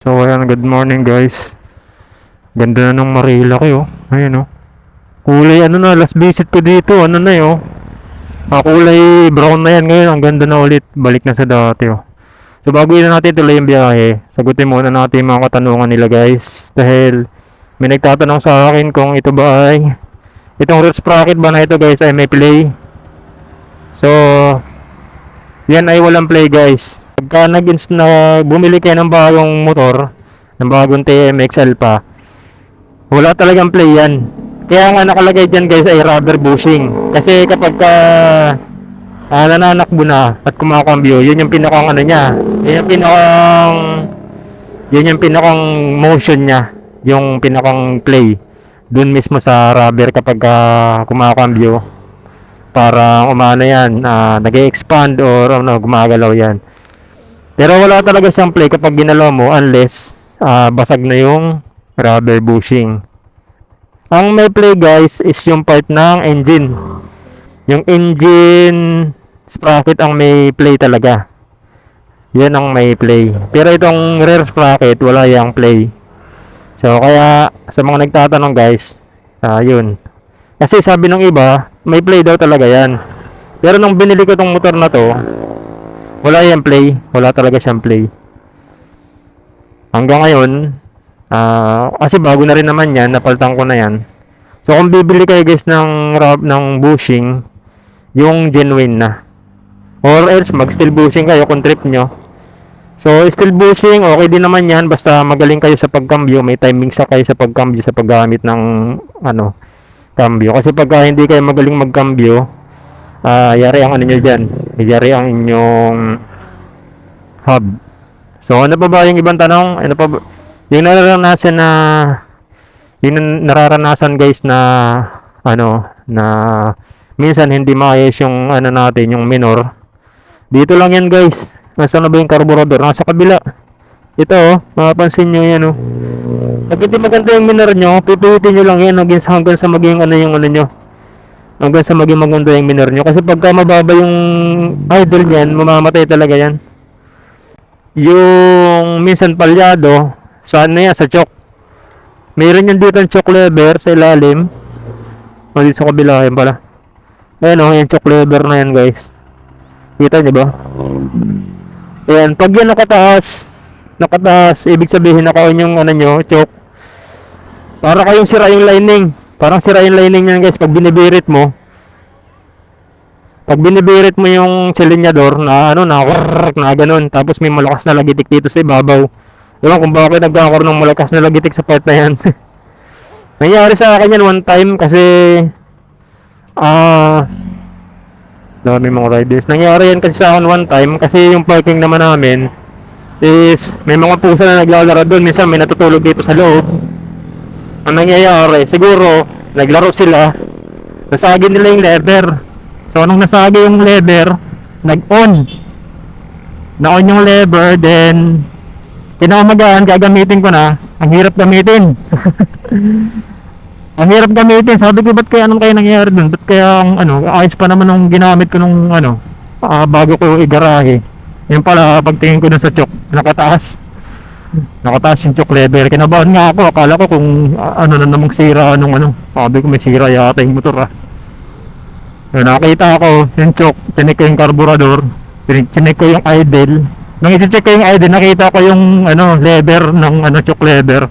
So ayan, good morning guys. Ganda na ng Marilaki oh. Ayan oh. Kulay ano na, last visit ko dito, ano na eh oh. Ah, kulay brown na yan ngayon, ang ganda na ulit. Balik na sa dati oh. So bago yun natin tuloy yung biyahe, sagutin muna natin mga katanungan nila guys. Dahil may nagtatanong sa akin kung ito ba ay itong rear sprocket ba na ito guys ay may play. So yan ay walang play guys. Pagka nag na bumili kayo ng bagong motor, ng bagong TMXL pa, wala talagang play yan. Kaya nga nakalagay dyan guys ay rubber bushing. Kasi kapag ka ah, nananakbo na at kumakambyo, yun yung pinakang ano niya. Yun yung pinakang yun yung pinakang motion niya. Yung pinakang play. Doon mismo sa rubber kapag ka kumakambyo. Para umano yan, ah, nag-expand or ano, gumagalaw yan. Pero wala talaga siyang play kapag ginalaw mo unless ah, basag na yung rubber bushing. Ang may play guys is yung part ng engine. Yung engine sprocket ang may play talaga. Yan ang may play. Pero itong rear sprocket wala yang play. So kaya sa mga nagtatanong guys, ah yun. Kasi sabi ng iba, may play daw talaga yan. Pero nung binili ko tong motor na to, wala yung play. Wala talaga siyang play. Hanggang ngayon, ah kasi bago na rin naman yan, napaltan ko na yan. So kung bibili kayo guys ng rub ng bushing, yung genuine na. Or else mag steel bushing kayo kung trip nyo. So steel bushing, okay din naman yan basta magaling kayo sa pagkambyo, may timing sa kayo sa pagkambyo sa paggamit ng ano, cambio. Kasi pagka hindi kayo magaling magkambyo, ah yari ang ano nyo dyan. Yari ang inyong hub. So ano pa ba yung ibang tanong? Ano pa ba? Yung nararanasan na yung nararanasan guys na ano na minsan hindi maayos yung ano natin yung minor. Dito lang yan guys. Nasaan na ba yung carburetor? Nasa kabila. Ito oh, mapapansin nyo yan oh. Pag hindi maganda yung minor nyo, pipilitin nyo lang yan hanggang sa, hanggang sa maging ano yung ano nyo. Hanggang sa maging maganda yung minor nyo. Kasi pagka mababa yung idle niyan, mamamatay talaga yan. Yung minsan palyado, saan na yan? Sa choke. Meron yan dito ang choke lever sa ilalim. O dito sa kabila yan pala. Ayan o, yung choke lever na yan guys. Kita nyo ba? Ayan, pag yan nakataas, nakataas, ibig sabihin naka-on yung ano nyo, choke. Para kayong sira yung lining. Parang sira yung lining yan guys pag binibirit mo. Pag binibirit mo yung silinyador na ano na warrrr, na ganun tapos may malakas na lagitik dito sa ibabaw. Ewan kung bakit nagkakaroon ng malakas na lagitik sa part na yan. Nangyari sa akin yan one time kasi ah dami mga riders. Nangyari yan kasi sa akin one time kasi yung parking naman namin is may mga pusa na naglalaro doon. Minsan may natutulog dito sa loob. Ang nangyayari, siguro naglaro sila nasagi nila yung lever. So, nung nasagi yung lever, nag-on. Na-on yung lever, then, pinakamagaan, gagamitin ko na. Ang hirap gamitin. ang hirap gamitin. Sabi ko, ba't kaya anong kaya nangyayari dun? Ba't kaya, ang, ano, ayos pa naman nung ginamit ko nung, ano, ah, bago ko igarahe. Yung pala, pagtingin ko dun sa chok, nakataas. Nakataas yung chok lever. Kinabahan nga ako, akala ko kung, ano na namang sira, nung, ano, sabi ko may sira yata yung motor, ah. Nakita ko yung choke, chinek ko yung carburetor, chinek ko yung idle. Nung i-check ko yung idle, nakita ko yung ano, lever ng ano, choke lever.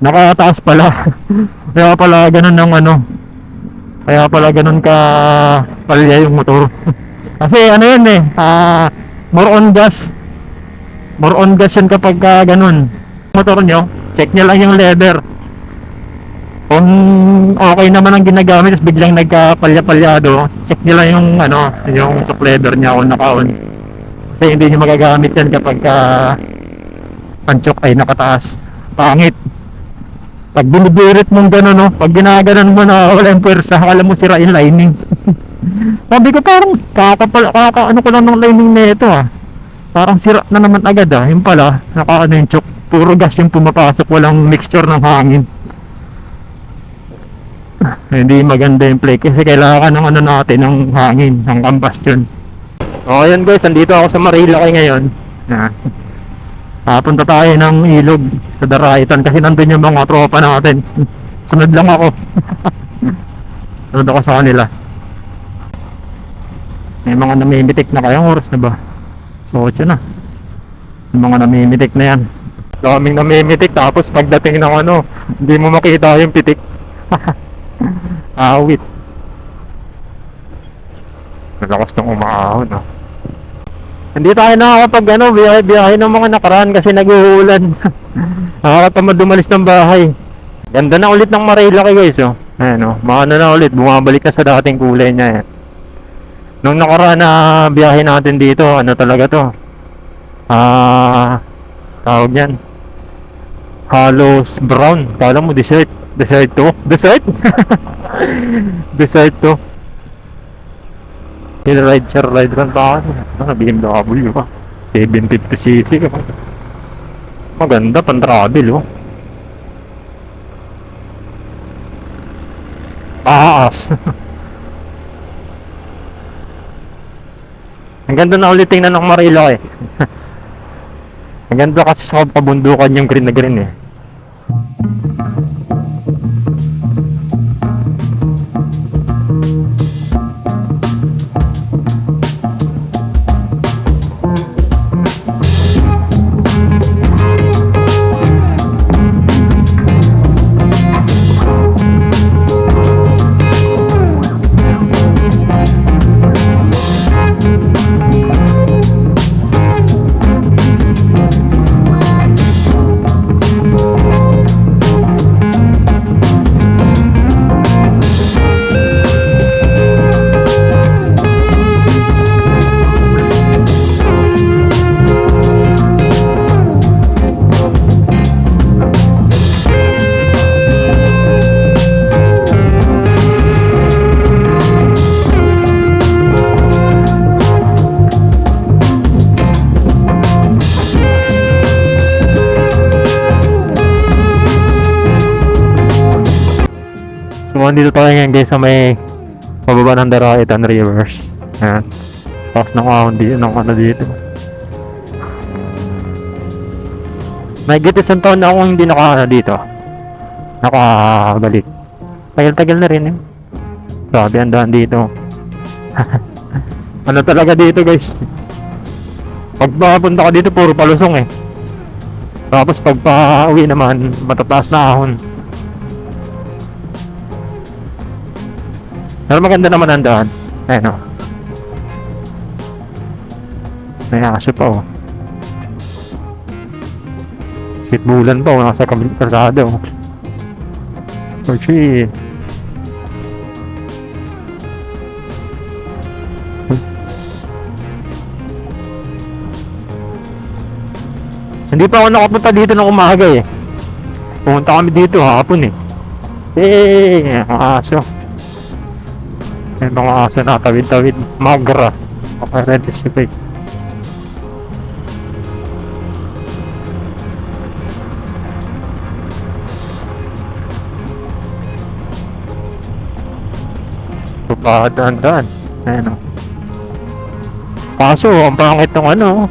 Nakataas pala. Kaya pala ganun ng ano. Kaya pala ganun ka palya yung motor. Kasi ano yun eh, ah, more on gas. More on gas yan kapag ka ganun. Motor nyo, check nyo lang yung lever kung okay naman ang ginagamit tapos biglang nagkapalya-palyado check nila yung ano yung top lever niya kung naka-on. Kasi hindi niyo magagamit yan kapag ka ang choke ay nakataas. Pangit. Pag binibirit mong gano'n no? Pag ginaganon mo na wala yung pwersa akala mo sira yung lining. Sabi ko parang kakapal kaka ano ko lang ng lining na ito ah parang sira na naman agad ah yung pala naka ano yung choke puro gas yung pumapasok walang mixture ng hangin hindi maganda yung play kasi kailangan ng ano natin ng hangin, ng combustion. O ayan guys, andito ako sa Marilaki ngayon. Na. Ah, punta tayo ng ilog sa Daraitan kasi nandun yung mga tropa natin. Sunod lang ako. Sunod ako sa kanila. May mga namimitik na kayang oras na ba? So, 8 na. Yung mga namimitik na yan. Daming namimitik tapos pagdating ng ano, hindi mo makita yung pitik. Awit. Malakas ng umaahon ah. Hindi tayo nakakapag ano, biyahe, ng mga nakaraan kasi nag-uulan. Nakakatamad dumalis ng bahay. Ganda na ulit ng Marilaki guys oh. Ayan oh, maano na ulit, bumabalik na sa dating kulay niya yan. Nung nakaraan na biyahe natin dito, ano talaga to? Ah, tawag yan. Halos brown. Kala mo desert. Desert to. Desert? desert to. Hill ride, share ride run pa. Ano, BMW pa. 750cc ka. Maganda, pan travel oh. Taas. Ang ganda na ulit tingnan ng Marilo eh. Ang ganda kasi sa pabundukan yung green na green eh. So, andito tayo ngayon guys sa may pababa ng Daraitan Rivers. Ayan. Tapos ng ahon dito, ng ano dito. May isang taon na akong hindi naka dito. Nakabalik. Tagal-tagal na rin eh. Grabe ang daan dito. ano talaga dito guys? Pag papunta ka dito, puro palusong eh. Tapos pag pa-uwi naman, matataas na ahon. Pero maganda naman ang daan. Ayun o. May aso pa o. Sitbulan pa o. Nasa kabilang kalsada o. Oh shit. Hindi pa ako nakapunta dito ng umaga eh. Pumunta kami dito hapon eh. Eh, aso. May mga aso na tawid-tawid. Magra. Makareanticipate. Papadaan-daan. Ayan o. Kaso, ang pangit ng ano.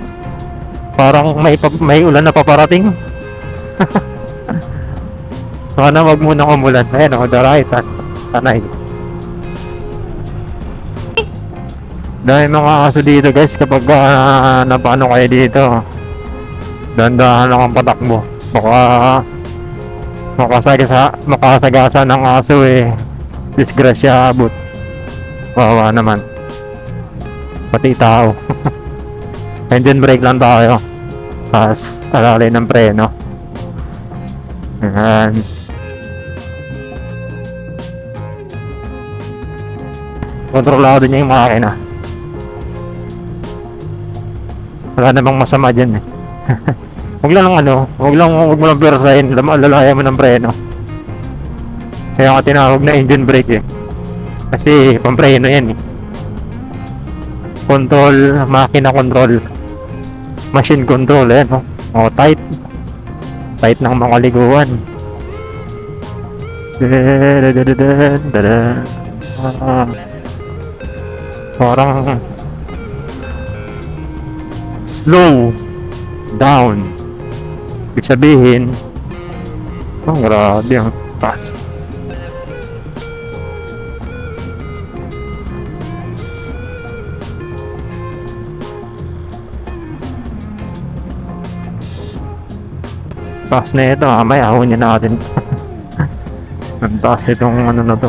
Parang may, may ulan na paparating. Sana wag munang umulan. Ayan o, the right. Tanay. Dahil mga aso dito guys kapag uh, napano kayo dito dandahan lang ang patakbo. Baka makasagasa makasagasa ng aso eh. Disgrasya abot wawa naman. Pati tao. Engine brake lang tayo. Tapos alalay ng preno. Yan kontrolado niya yung makina wala namang masama dyan eh. Huwag lang ano huwag lang huwag mo lang persahin lam- lalayan mo ng preno. Kaya nga tinawag na engine brake eh. Kasi pampreno yan eh. Control makina control. Machine control eh no o tight. Tight ng mga liguan. Ah. parang slow down Ibig sabihin, oh, grabe ang taas. Taas na ito, mamaya ahon niya natin. ang taas nitong ano na to.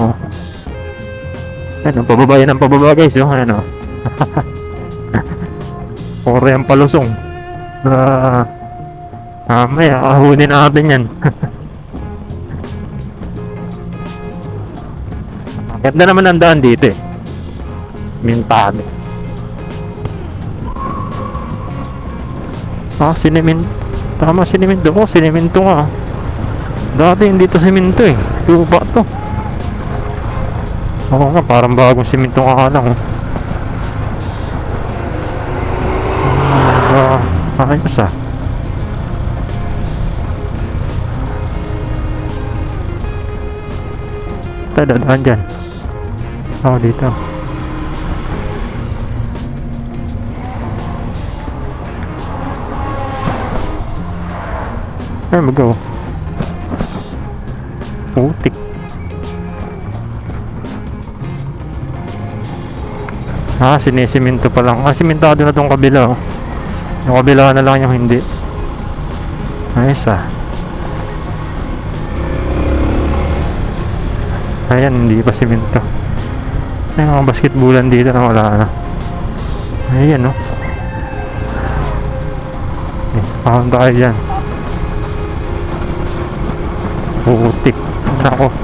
Ano, pababa yan ang pababa guys, yung ano. Ore ang palusong. Ah, mamaya ahunin natin yan. Ganda naman ang daan dito eh. Mintado. Ah, sinemento. Tama, sinemento ko. Sinemento nga. Dati hindi to simento eh. Lupa to. Oo nga, parang bagong simento ka lang. Oh. Ah, ayos ah. Tayo dadaan dyan. Oo, dito. There we go. Putik. Ah, sinisiminto pa lang. Ah, simentado na tong kabila. Oh. Yung kabila na lang yung hindi. Ayos ah. Ayan, hindi pa siminto. Ay, mga basketbulan dito na wala na. Ayan, no? Eh, pakang tayo dyan. Putik. Nako.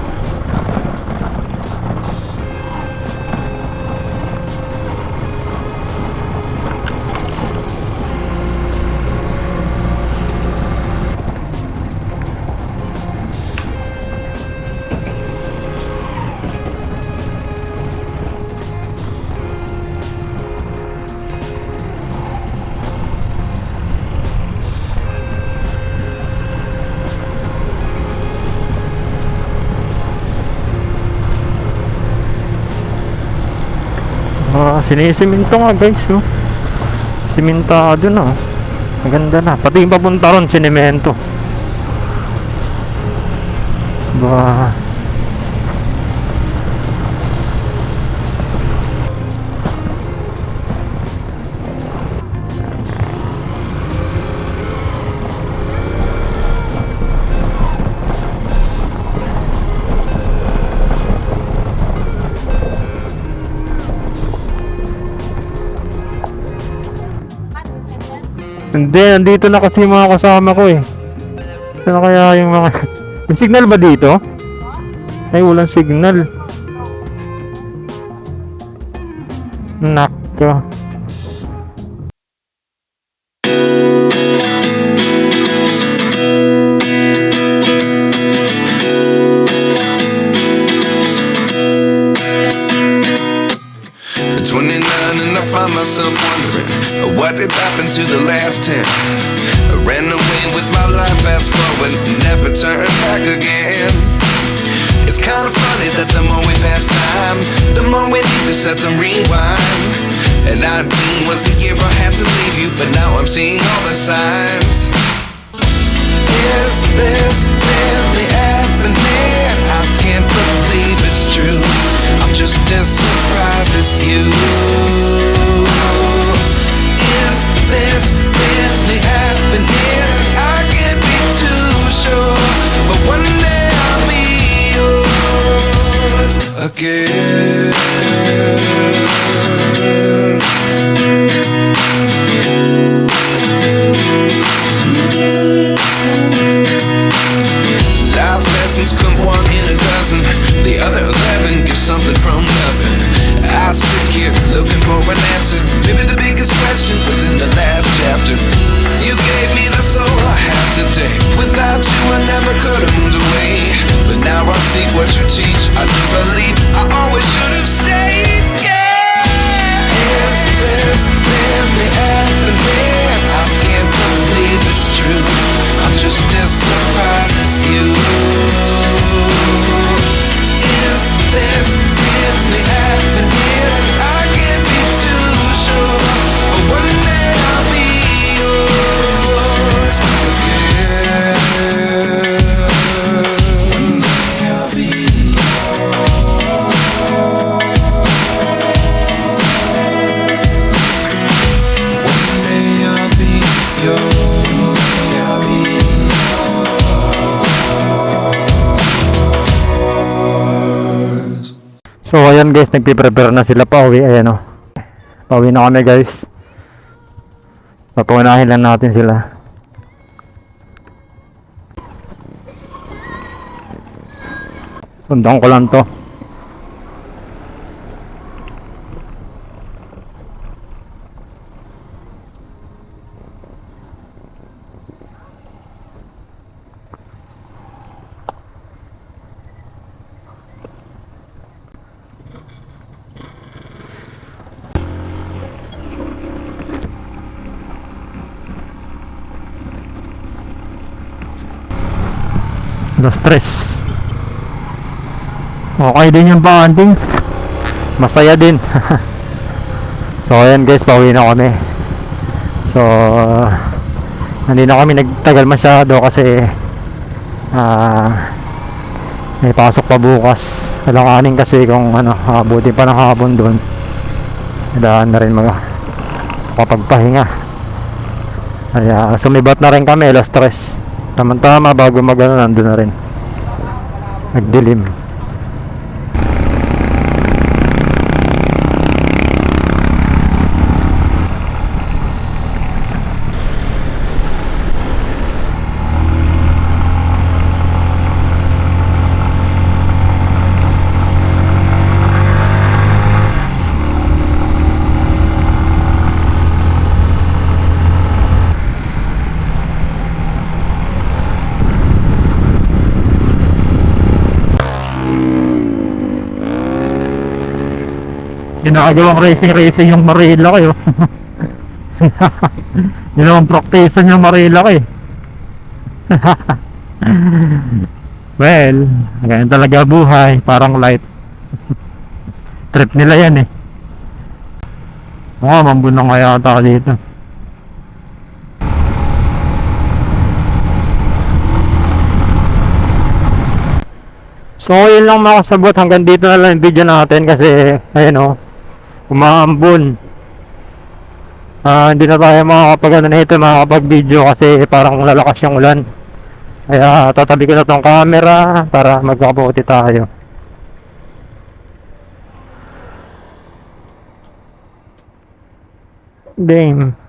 Sinisiminto nga guys, oh. Simentado na, oh. Maganda na. Pati yung papunta ron, sinemento. Ba... Hindi, nandito na kasi yung mga kasama ko eh. Ano kaya yung mga... May signal ba dito? Ay, walang signal. Nako. I'm seeing all the signs. Is this really happening? I can't believe it's true. I'm just as surprised as you. Is this really happening? I can't be too sure, but one day I'll be yours again. Guys, nagpiprepare na sila pa uwi. Ayan o. Pauwi na kami guys. Papunahin lang natin sila. Sundan ko lang to. Alas tres. Okay din yung bonding. Masaya din. so ayan guys, pauwi na kami. So hindi na kami nagtagal masyado kasi ah may pasok pa bukas. Alanganin kasi kung ano, abuti pa ng hapon doon. Kailangan na rin mag kapagpahinga. Kaya sumibat na rin kami alas tres. Tama-tama bago mag ano, nandun na rin. Nagdilim. Ginagawang racing-racing yung Marila kayo. Ginawang practicean yung Marila kayo. well, ganyan talaga buhay. Parang light. Trip nila yan eh. Oo, mambunang kaya ata dito. So, yun lang mga kasabot. Hanggang dito na lang yung video natin kasi, ayun o, umaambon. Ah, hindi na tayo makakapag ano na ito, makakapag video kasi parang lalakas yung ulan. Kaya tatabi ko na tong camera para magkabuti tayo. Dang.